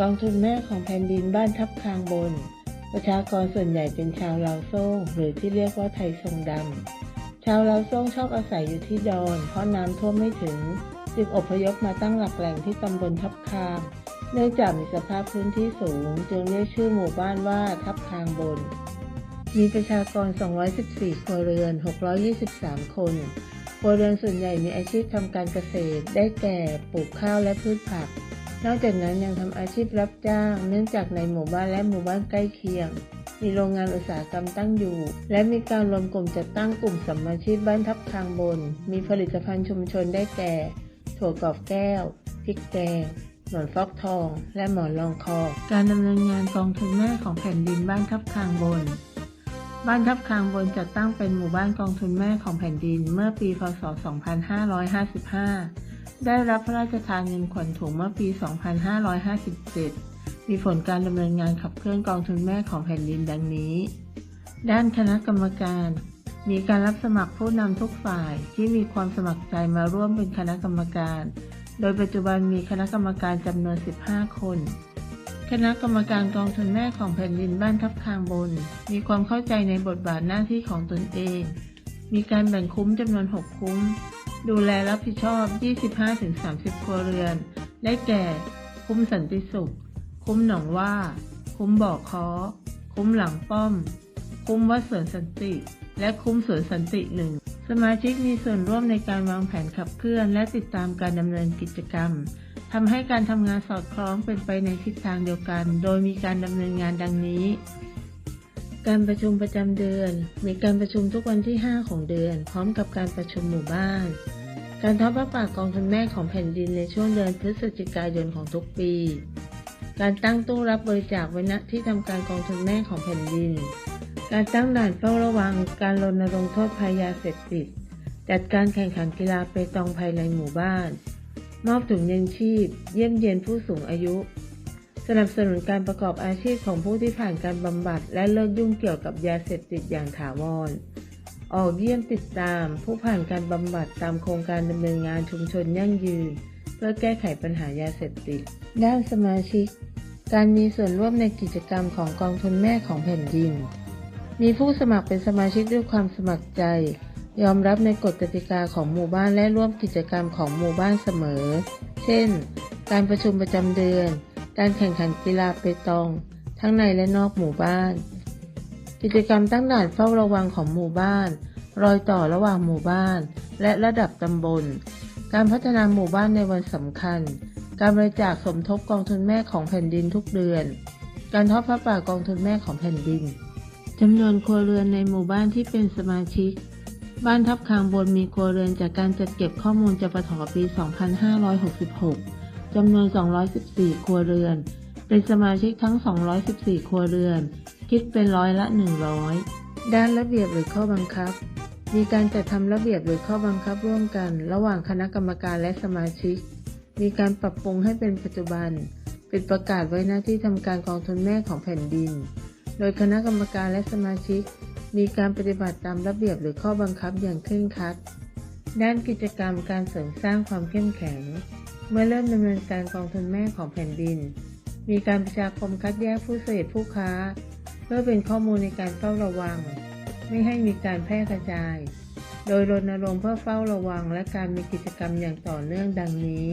กองทุนแม่ของแผ่นดินบ้านทับคางบน ประชากรส่วนใหญ่เป็นชาวลาวโซ่งหรือที่เรียกว่าไทยทรงดำ ชาวลาวโซ่งชอบอาศัยอยู่ที่ดอน เพราะน้ำท่วมไม่ถึง จึงอพยพมาตั้งหลักแหล่งที่ตำบลทับคาง เนื่องจากมีสภาพพื้นที่สูง จึงเรียกชื่อหมู่บ้านว่าทับคางบน มีประชากร 214 ครัวเรือน 623 คนครัวเรือนส่วนใหญ่มีอาชีพทำการเกษตร ได้แก่ปลูกข้าวและพืชผัก นอกจากนั้นยังทำอาชีพรับจ้าง เนื่องจากในหมู่บ้านและหมู่บ้านใกล้เคียง มีโรงงานอุตสาหกรรมตั้งอยู่ และมีการรวมกลุ่มจัดตั้งกลุ่มสัมมาชีพบ้านทับคางบน มีผลิตภัณฑ์ชุมชนได้แก่ ถั่วกรอบแก้ว พริกแกงหมอนฟอกทอง และหมอนรองคอ การดำเนินงานกองทุนแม่ของแผ่นดินบ้านทับคางบน บ้านทับคางบนจัดตั้งเป็นหมู่บ้านกองทุนแม่ของแผ่นดินเมื่อปี พศ 2555 ได้รับพระราชทานเงินขวัญถุงเมื่อปี 2557 มีผลการดำเนินงานขับเคลื่อนกองทุนแม่ของแผ่นดินดังนี้ ด้านคณะกรรมการ มีการรับสมัครผู้นำทุกฝ่ายที่มีความสมัครใจมาร่วมเป็นคณะกรรมการ โดยปัจจุบันมีคณะกรรมการจำนวน 15 คน คณะกรรมการกองทุนแม่ของแผ่นดินบ้านทับคางบน มีความเข้าใจในบทบาทหน้าที่ของตนเอง มีการแบ่งคุ้มจำนวน 6 คุ้ม ดูแลรับผิดชอบ 25-30 ครัวเรือน ได้แก่ คุ้มสันติสุข คุ้มหนองว่า คุ้มบ่อคอคุ้มหลังป้อม คุ้มวัดสวนสันติ และคุ้มสวนสันติหนึ่ง สมาชิกมีส่วนร่วมในการวางแผนขับเคลื่อน และติดตามการดำเนินกิจกรรมทำให้การทำงานสอดคล้องเป็นไปในทิศทางเดียวกัน โดยมีการดำเนินงานดังนี้ การประชุมประจำเดือน มีการประชุมทุกวันที่ 5 ของเดือน พร้อมกับการประชุมหมู่บ้าน การทอดพระป่ากองทุนแม่ของแผ่นดินในช่วงเดือนพฤศจิกายนของทุกปี การตั้งตู้รับบริจาคไว้ณที่ทำการกองทุนแม่ของแผ่นดิน การตั้งด่านเฝ้าระวัง การรณรงค์โทษภัยยาเสพติด จัดการแข่งขันกีฬาเปตองภายในหมู่บ้าน มอบถุงยังชีพ เยี่ยมเยียนผู้สูงอายุ สนับสนุนการประกอบอาชีพของผู้ที่ผ่านการบำบัด และเลิกยุ่งเกี่ยวกับยาเสพติดอย่างถาวร ออกเยี่ยมติดตาม ผู้ผ่านการบำบัดตามโครงการดำเนินงานชุมชนยั่งยืน เพื่อแก้ไขปัญหายาเสพติด ด้านสมาชิก การมีส่วนร่วมในกิจกรรมของกองทุนแม่ของแผ่นดิน มีผู้สมัครเป็นสมาชิกด้วยความสมัครใจ ยอมรับในกฎกติกาของหมู่บ้านและร่วมกิจกรรมของหมู่บ้านเสมอ เช่น การประชุมประจำเดือน การแข่งขันกีฬาเปตอง ทั้งในและนอกหมู่บ้าน กิจกรรมตั้งด่านเฝ้าระวังของหมู่บ้าน รอยต่อระหว่างหมู่บ้าน และระดับตำบล การพัฒนาหมู่บ้านในวันสำคัญ การบริจาคสมทบกองทุนแม่ของแผ่นดินทุกเดือน การทอดพระป่ากองทุนแม่ของแผ่นดินจำนวนครัวเรือนในหมู่บ้านที่เป็นสมาชิก บ้านทับคางบนมีครัวเรือนจากการจัดเก็บข้อมูลจปทปี 2566 จำนวน 214 ครัวเรือน เป็นสมาชิกทั้ง 214 ครัวเรือน คิดเป็นร้อยละ 100 ด้านระเบียบหรือข้อบังคับ มีการจัดทำระเบียบหรือข้อบังคับร่วมกัน ระหว่างคณะกรรมการและสมาชิก มีการปรับปรุงให้เป็นปัจจุบัน เป็นประกาศไว้หน้าที่ทำการกองทุนแม่ของแผ่นดิน โดยคณะกรรมการและสมาชิก มีการปฏิบัติตามระเบียบหรือข้อบังคับอย่างเคร่งครัด ด้านกิจกรรมการเสริมสร้างความเข้มแข็ง เมื่อเริ่มดำเนินการกองทุนแม่ของแผ่นดิน มีการประชาคมคัดแยกผู้เสพผู้ค้า เพื่อเป็นข้อมูลในการเฝ้าระวัง ไม่ให้มีการแพร่กระจาย โดยรณรงค์เพื่อเฝ้าระวังและการมีกิจกรรมอย่างต่อเนื่องดังนี้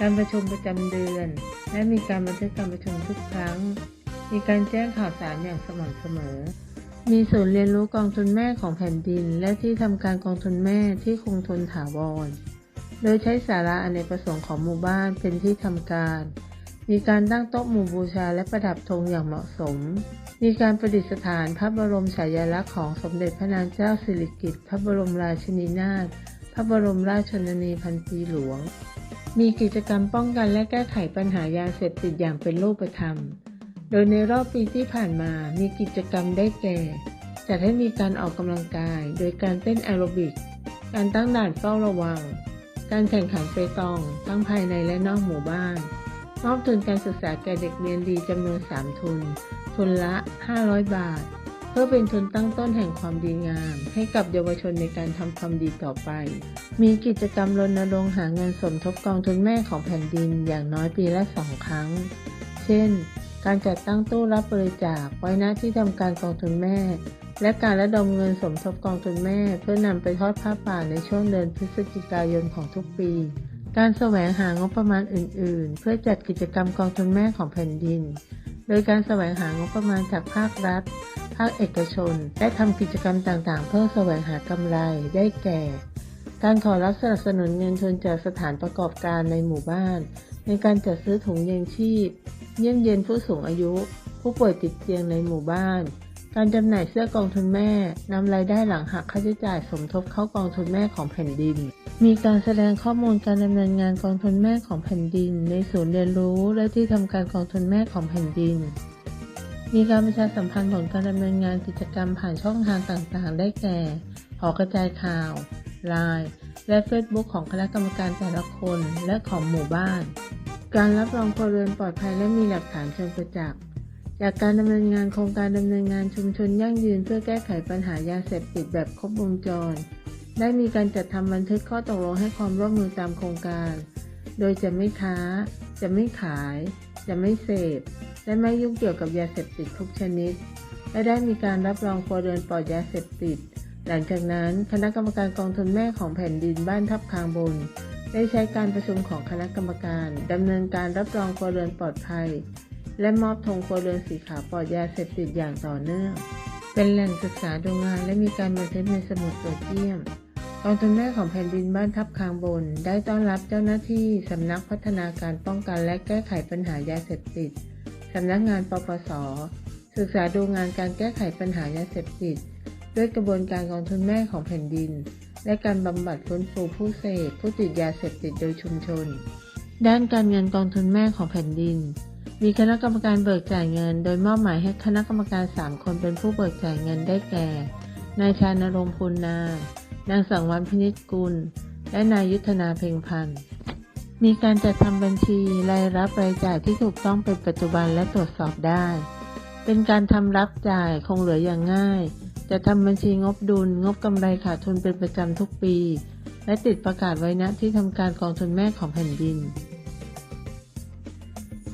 การประชุมประจำเดือน และมีการบันทึกการประชุมทุกครั้ง มีการแจ้งข่าวสารอย่างสม่ำเสมอ มีศูนย์เรียนรู้กองทุนแม่ของแผ่นดิน และที่ทำการกองทุนแม่ที่คงทนถาวร โดยใช้สาระอเนกประสงค์ของหมู่บ้านเป็นที่ทำการ มีการตั้งโต๊ะหมู่บูชาและประดับธงอย่างเหมาะสม มีการประดิษฐานพระบรมฉายาลักษณ์ของสมเด็จพระนางเจ้าสิริกิติ์พระบรมราชินีนาถ พระบรมราชชนนีพันปีหลวง มีกิจกรรมป้องกันและแก้ไขปัญหายาเสพติดอย่างเป็นรูปธรรม โดยในรอบปีที่ผ่านมา มีกิจกรรมได้แก่ จัดให้มีการออกกำลังกาย โดยการเต้นแอโรบิก การตั้งด่านเฝ้าระวัง การแข่งขันเปตอง ทั้งภายในและนอกหมู่บ้าน มอบทุนการศึกษาแก่เด็กเรียนดีจำนวน 3 ทุน ทุนละ 500 บาท เพื่อเป็นทุนตั้งต้นแห่งความดีงาม ให้กับเยาวชนในการทำความดีต่อไป มีกิจกรรมรณรงค์หาเงินสมทบกองทุนแม่ของแผ่นดินอย่างน้อยปีละสองครั้ง เช่น การจัดตั้งตู้รับบริจาคไว้ณที่ทำการกองทุนแม่ และการระดมเงินสมทบกองทุนแม่ เพื่อนำไปทอดผ้าป่าในช่วงเดือนพฤศจิกายนของทุกปี การแสวงหางบประมาณอื่น ๆ เพื่อจัดกิจกรรมกองทุนแม่ของแผ่นดิน โดยการแสวงหางบประมาณจากภาครัฐ ภาคเอกชน และทำกิจกรรมต่างๆ เพื่อแสวงหากำไรได้แก่ การขอรับสนับสนุนเงินทุนจากสถานประกอบการในหมู่บ้าน ในการจัดซื้อถุงยังชีพ เยี่ยมเยียนผู้สูงอายุ ผู้ป่วยติดเตียงในหมู่บ้าน การจำหน่ายเสื้อกองทุนแม่นำรายได้หลังหักค่าใช้จ่ายสมทบเข้ากองทุนแม่ของแผ่นดิน มีการแสดงข้อมูลการดำเนินงานกองทุนแม่ของแผ่นดิน ในศูนย์เรียนรู้และที่ทำการกองทุนแม่ของแผ่นดิน มีการประชาสัมพันธ์ผลการดำเนินงานกิจกรรมผ่านช่องทางต่างๆ ได้แก่ หอกระจายข่าวไลน์และเฟซบุ๊กของคณะกรรมการแต่ละคนและของหมู่บ้าน การรับรองครัวเรือนปลอดภัยและมีหลักฐานเชิงประจักษ์ จากการดำเนินงานโครงการดำเนินงานชุมชนยั่งยืนเพื่อแก้ไขปัญหายาเสพติดแบบครบวงจร ได้มีการจัดทำบันทึกข้อตกลงให้ความร่วมมือตามโครงการ โดยจะไม่ค้า จะไม่ขาย จะไม่เสพ และไม่ยุ่งเกี่ยวกับยาเสพติดทุกชนิด และได้มีการรับรองครัวเรือนปลอดยาเสพติด หลังจากนั้นคณะกรรมการกองทุนแม่ของแผ่นดินบ้านทับคางบน ได้ใช้การประชุมของคณะกรรมการดำเนินการรับรองครัวเรือนปลอดภัย และมอบธงครัวเรือนสีขาวปลอดยาเสพติดอย่างต่อเนื่อง เป็นแหล่งศึกษาดูงานและมีการบันทึกในสมุดตรวจเยี่ยมกองทุนแม่ของแผ่นดินบ้านทับคางบน ได้ต้อนรับเจ้าหน้าที่สำนักพัฒนาการป้องกันและแก้ไขปัญหายาเสพติดสำนักงานปปส ศึกษาดูงานการแก้ไขปัญหายาเสพติด ด้วยกระบวนการกองทุนแม่ของแผ่นดิน และการบำบัดฟื้นฟูผู้เสพผู้ติดยาเสพติดโดยชุมชน ด้านการเงินกองทุนแม่ของแผ่นดิน มีคณะกรรมการเบิกจ่ายเงิน โดยมอบหมายให้คณะกรรมการ 3 คนเป็นผู้เบิกจ่ายเงินได้แก่ นายชานรงค์พูนนา นางสังวรรณพินิจกุล และนายยุทธนาเพ็งพันธ์มีการจัดทำบัญชีรายรับรายจ่ายที่ถูกต้องเป็นปัจจุบันและตรวจสอบได้ เป็นการทำรับจ่ายคงเหลืออย่างง่าย จะทำบัญชีงบดุล งบกำไรขาดทุนเป็นประจำทุกปี และติดประกาศไว้ณที่ทำการกองทุนแม่ของแผ่นดิน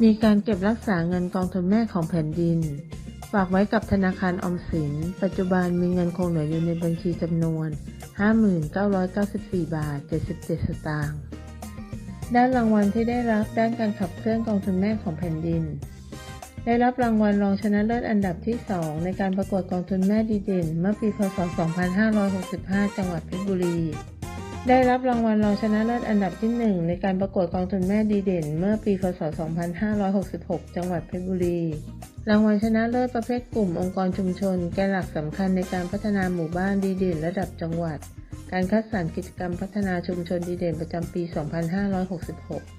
มีการเก็บรักษาเงินกองทุนแม่ของแผ่นดิน ฝากไว้กับธนาคารออมสิน ปัจจุบันมีเงินคงเหลืออยู่ในบัญชีจำนวน5994 บาท 77 สตางค์ ด้านรางวัลที่ได้รับด้านการขับเคลื่อนกองทุนแม่ของแผ่นดิน ได้รับรางวัลรองชนะเลิศอันดับที่ 2 ในการประกวดกองทุนแม่ดีเด่น เมื่อปี พศ 2565 จังหวัดเพชรบุรี ได้รับรางวัลรองชนะเลิศอันดับที่ 1 ในการประกวดกองทุนแม่ดีเด่น เมื่อปีพศ 2566 จังหวัดเพชรบุรี รางวัลชนะเลิศประเภทกลุ่มองค์กรชุมชน แกนหลักสำคัญในการพัฒนาหมู่บ้านดีเด่นระดับจังหวัด การคัดสรรกิจกรรมพัฒนาชุมชนดีเด่นประจำปี 2566